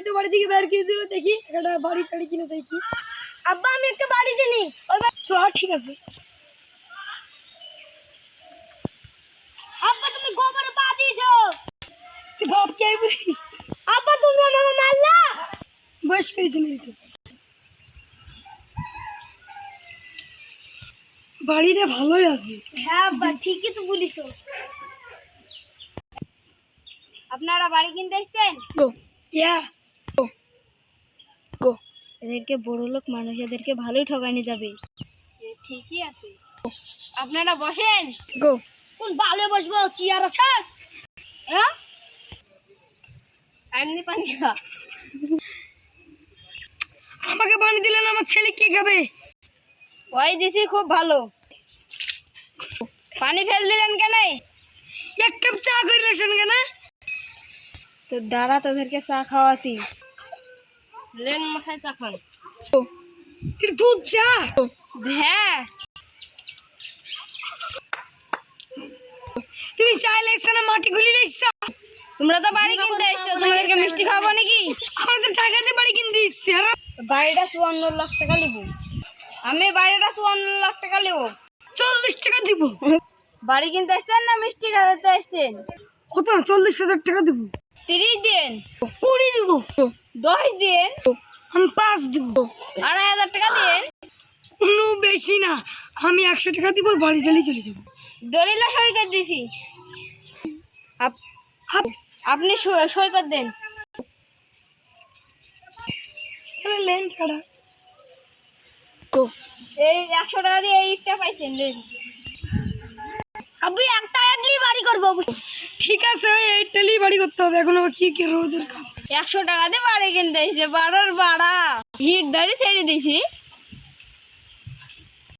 ভাই তো বাড়ি থেকে বের করে দিল দেখি একটা বাড়ি টাড়ি কিনে কি। আব্বা আমি একটা বাড়ি চিনি ওই চ ঠিক আছে। আব্বা তুমি গোবরে পা দিয়েছ তুই বাপ কে বলিস আব্বা তুমি আমাকে মারলা? বয়স করেছে মেয়েতে বাড়িটা ভালোই আছে। হ্যাঁ আব্বা ঠিকই তো বলিছো। আপনারা বাড়ি কিনতে গো। ইয়া। গো এদেরকে বড় লোক মানুষ এদেরকে ভালোই ঠকানি যাবে। ঠিকই আছে। আপনারা বসেন। গো। কোন ভালো বসবো? চেয়ার আছে? হ্যাঁ এমনি পানি খা। আমাকে পানি দিলেন আমার ছেলে কে খাবে? ওই দিছি খুব ভালো। পানি ফেল দিলেন কেন? এক কাপ চা করে লেছেন কেন? তো দাঁড়া তোদেরকে চা খাওয়াছি লেন মশাই চা খান গো, এটা দুধ চা হ্যাঁ। তুমি চাই লেগছে না মাটি গুলি লেগছ তোমরা তো বাড়ি কিনতে এসছো তোমাদেরকে মিষ্টি খাওয়াবো নাকি? আমরা তো টাকা দিয়ে বাড়ি কিনতে আর বাড়িটা চুয়ান্ন লাখ টাকা নিব আমি বাড়িটা চুয়ান্ন লাখ টাকা নিব চল্লিশ টাকা দিব। বাড়ি কিনতে এসছেন না মিষ্টি খাওয়াতে এসছেন? কত চল্লিশ হাজার টাকা দিব। তিরিশ দিন। কুড়ি দিব। দশ দিন? আমি পাঁচ দিব। আড়াই হাজার টাকা দিন? কোনো বেশি না। আমি একশো টাকা দিব বাড়ি চালিয়ে চলে যাব। দলিলা সই করে দিছি। আপ- আপ- আপনি সই করে দেন। লেন গো এই একশো টাকা দিয়ে এই ইটটা পাইছেন লেন। আপনি একটা বাড়ি করব ঠিক আছে, ওই এই টেলি বাড়ি করতে হবে। এখন আবার কি কি রোজের কাজ? একশো টাকা দিয়ে বাড়ি কিনতে এসে বাড়ার বাড়া। হিট দাঁড়িয়ে ছেড়ে দিছি